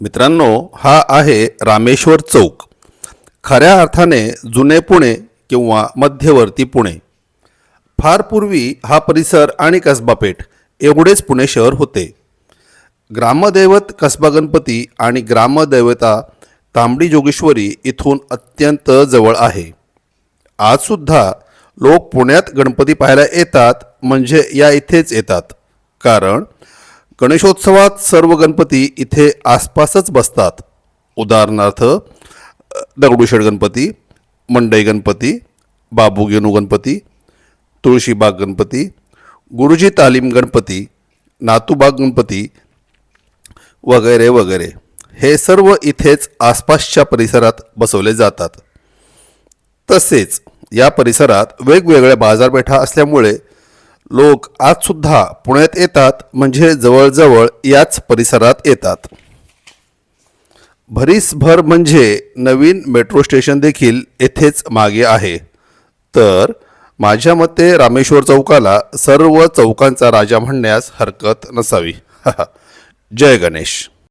मित्रांनो हा आहे रामेश्वर चौक. खऱ्या अर्थाने जुने पुणे किंवा मध्यवर्ती पुणे. फार पूर्वी हा परिसर आणि कसबापेठ एवढेच पुणे शहर होते. ग्रामदैवत कसबा गणपती आणि ग्रामदैवता तांबडी जोगेश्वरी इथून अत्यंत जवळ आहे. आजसुद्धा लोक पुण्यात गणपती पाहायला येतात म्हणजे या इथेच येतात. कारण गणेशोत्सवात सर्व गणपती इथे आसपासच बसतात. उदाहरणार्थ दगडूशेठ गणपती मंडई गणपती बाबू गेनू गणपती तुळशीबाग गणपती गुरुजी तालीम गणपती नातूबाग गणपती वगैरे वगैरे. हे सर्व इथेच आसपासच्या परिसरात बसवले जातात. तसेच या परिसरात वेगवेगळ्या बाजारपेठा असल्यामुळे लोक आजसुद्धा पुण्यात येतात म्हणजे जवळजवळ याच परिसरात येतात. भरीसभर म्हणजे नवीन मेट्रो स्टेशन देखील येथेच मागे आहे. तर माझ्या मते रामेश्वर चौकाला सर्व चौकांचा राजा म्हणण्यास हरकत नसावी. जय गणेश.